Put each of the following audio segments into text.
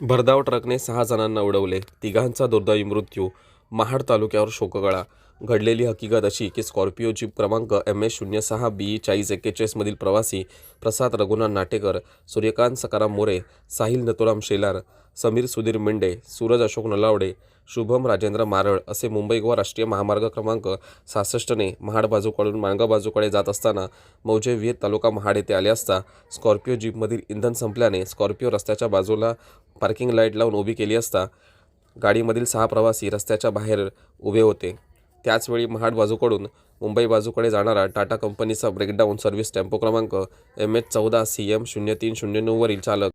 भरधाव ट्रकने सहा जणांना उडवले. तिघांचा दुर्दैवी मृत्यू महाड तालुक्यावर शोकगळा. घडलेली हकीकत अशी की स्कॉर्पिओ जीप क्रमांक एम एस शून्य सहा बी चाळीस एक्केचाळीसमधील प्रवासी प्रसाद रघुनाथ नाटेकर सूर्यकांत सकाराम मोरे साहिल नथुराम शेलार समीर सुधीर मेंढे सूरज अशोक नलावडे शुभम राजेंद्र मारळ असे मुंबई गोवा राष्ट्रीय महामार्ग क्रमांक सहासष्टने महाड बाजूकडून माणगाव बाजूकडे जात असताना मौजे विहित तालुका महाड येथे आले असता स्कॉर्पिओ जीपमधील इंधन संपल्याने स्कॉर्पिओ रस्त्याच्या बाजूला पार्किंग लाइट लावून उभी केली असता गाडीमधील सहा प्रवासी रस्त्याच्या बाहेर उभे होते. त्याचवेळी महाड बाजूकडून मुंबई बाजूकडे जाणारा टाटा कंपनीचा ब्रेकडाऊन सर्व्हिस टेम्पो क्रमांक एम एच चौदा सी एम शून्य तीन शून्य नऊवरील चालक.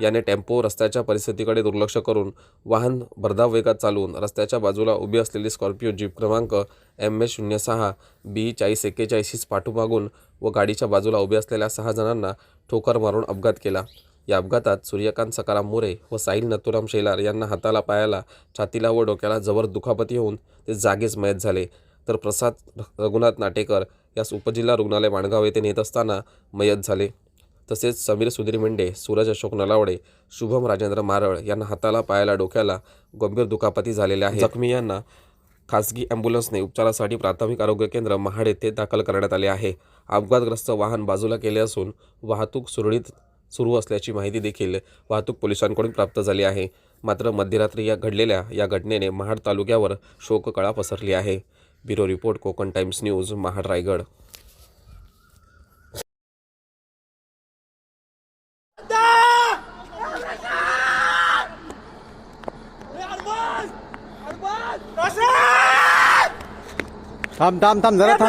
याने टेम्पो रस्त्याच्या परिस्थितीकडे दुर्लक्ष करून वाहन भरधाव वेगात चालवून रस्त्याच्या बाजूला उभी असलेली स्कॉर्पिओ जीप क्रमांक एम एच शून्य सहा बी चाळीस एक्केचाळीस पाठोमागून व गाडीच्या बाजूला उभे असलेल्या सहा जणांना ठोकर मारून अपघात केला. या अपघातात सूर्यकांत सकाराम मोरे व साहिल नथुराम शेलार यांना हाताला पायाला छातीला व डोक्याला जबर दुखापती होऊन ते जागीच मयत झाले. तर प्रसाद रघुनाथ नाटेकर यास उपजिल्हा रुग्णालय माणगाव येथे नेत असताना मयत झाले. तसेच समीर सुधीर मेंढे सूरज अशोक नलावडे शुभम राजेंद्र मारळ यांना हाताला पायाला डोक्याला गंभीर दुखापती झालेल्या आहेत. जखमी यांना खासगी ॲम्ब्युलन्सने उपचारासाठी प्राथमिक आरोग्य केंद्र महाड येथे दाखल करण्यात आले आहे. अपघातग्रस्त वाहन बाजूला केले असून वाहतूक सुरळीत सुरू असल्याची माहिती देखील वाहतूक पोलिसांकडून प्राप्त झाली आहे. मात्र मध्यरात्री या घडलेल्या या घटनेने महाड तालुक्यावर शोककळा पसरली आहे. Bureau report Konkan Times news Mahad Raigad. थांब थांब थांब जरा थांब.